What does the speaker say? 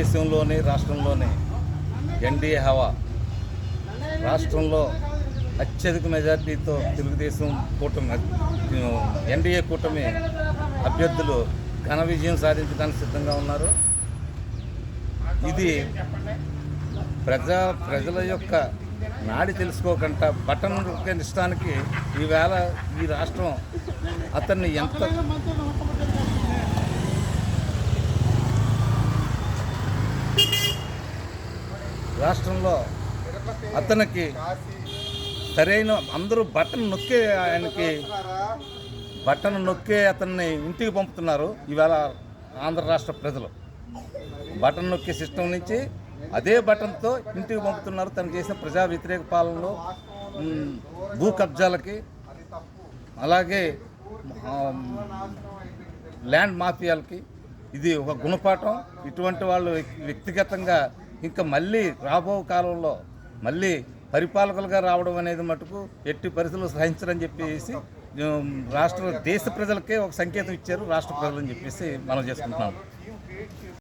దేశంలోని రాష్ట్రంలోని ఎన్డీఏ హవా. రాష్ట్రంలో అత్యధిక మెజార్టీతో తెలుగుదేశం కూటమి ఎన్డీఏ కూటమి అభ్యర్థులు ఘన విజయం సాధించడానికి సిద్ధంగా ఉన్నారు. ఇది ప్రజా ప్రజల యొక్క నాడి తెలుసుకోకుండా బటన్ ఇష్టానికి ఈవేళ ఈ రాష్ట్రం అతన్ని ఎంత రాష్ట్రంలో అతనికి సరైన అందరూ బట్టను నొక్కే ఆయనకి బట్టను నొక్కే అతన్ని ఇంటికి పంపుతున్నారు ఇవాళ ఆంధ్ర రాష్ట్ర ప్రజలు. బటన్ నొక్కే సిస్టమ్ నుంచి అదే బటన్తో ఇంటికి పంపుతున్నారు తను చేసిన ప్రజా వ్యతిరేక పాలనలో భూ కబ్జాలకి అలాగే ల్యాండ్ మాఫియాలకి. ఇది ఒక గుణపాఠం. ఇటువంటి వాళ్ళు వ్యక్తిగతంగా ఇంకా మళ్ళీ రాబో కాలంలో మళ్ళీ పరిపాలకులుగా రావడం అనేది మటుకు ఎట్టి పరిస్థితులు సహించరని చెప్పేసి రాష్ట్ర దేశ ప్రజలకే ఒక సంకేతం ఇచ్చారు రాష్ట్ర ప్రజలని చెప్పేసి మనం చేసుకుంటున్నాం.